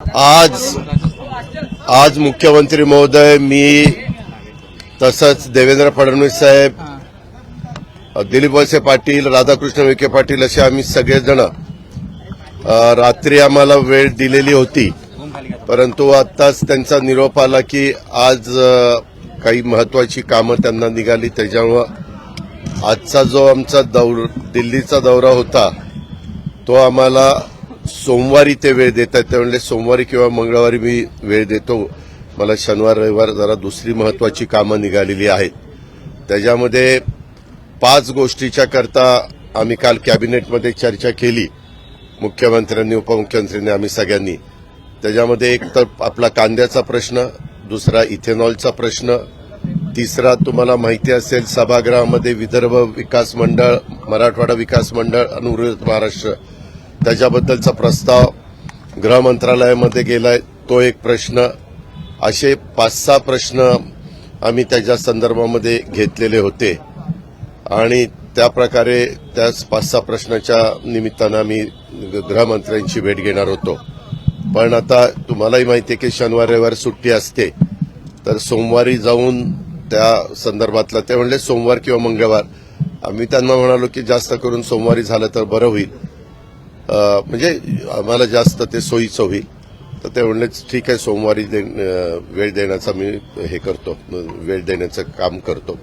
आज आज मुख्यमंत्री महोदय मी तसंच देवेंद्र फडणवीस साहेब दिलीप वळसे पाटील राधाकृष्ण विखे पाटील असे आम्ही सगळेजण रात्री आम्हाला वेळ दिलेली होती. परंतु आत्ताच त्यांचा निरोप आला की आज काही महत्वाची कामं त्यांना निघाली. त्याच्यामुळं आजचा जो आमचा दौर दिल्लीचा दौरा होता तो आम्हाला सोमवारी ते वेळ देतात. ते म्हणले सोमवारी किंवा मंगळवारी मी वेळ देतो. मला शनिवार रविवार जरा दुसरी महत्वाची कामं निघालेली आहेत. त्याच्यामध्ये पाच गोष्टीच्या करता आम्ही काल कॅबिनेटमध्ये चर्चा केली. मुख्यमंत्र्यांनी उपमुख्यमंत्र्यांनी आम्ही सगळ्यांनी. त्याच्यामध्ये एक तर आपला कांद्याचा प्रश्न दुसरा इथेनॉलचा प्रश्न तिसरा तुम्हाला माहिती असेल सभागृहामध्ये विदर्भ विकास मंडळ मराठवाडा विकास मंडळ आणि महाराष्ट्र त्याच्याबद्दलचा प्रस्ताव गृह मंत्रालयामध्ये गेलाय. तो एक प्रश्न. असे पाच सहा प्रश्न आम्ही त्याच्या संदर्भामध्ये घेतलेले होते. आणि त्या प्रकारे त्या पाच सहा प्रश्नाच्या निमित्तानं आम्ही गृहमंत्र्यांची भेट घेणार होतो. पण आता तुम्हालाही माहिती आहे की शनिवार रविवार सुट्टी असते. तर सोमवारी जाऊन त्या संदर्भातलं ते म्हणले सोमवार किंवा मंगळवार. आम्ही त्यांना म्हणालो की जास्त करून सोमवारी झालं तर बरं होईल. म्हणजे आम्हाला जास्त ते सोयीचं होईल. तर ते म्हणलेच ठीक आहे सोमवारी दे- वेळ देण्याचा मी हे करतो वेळ देण्याचं काम करतो.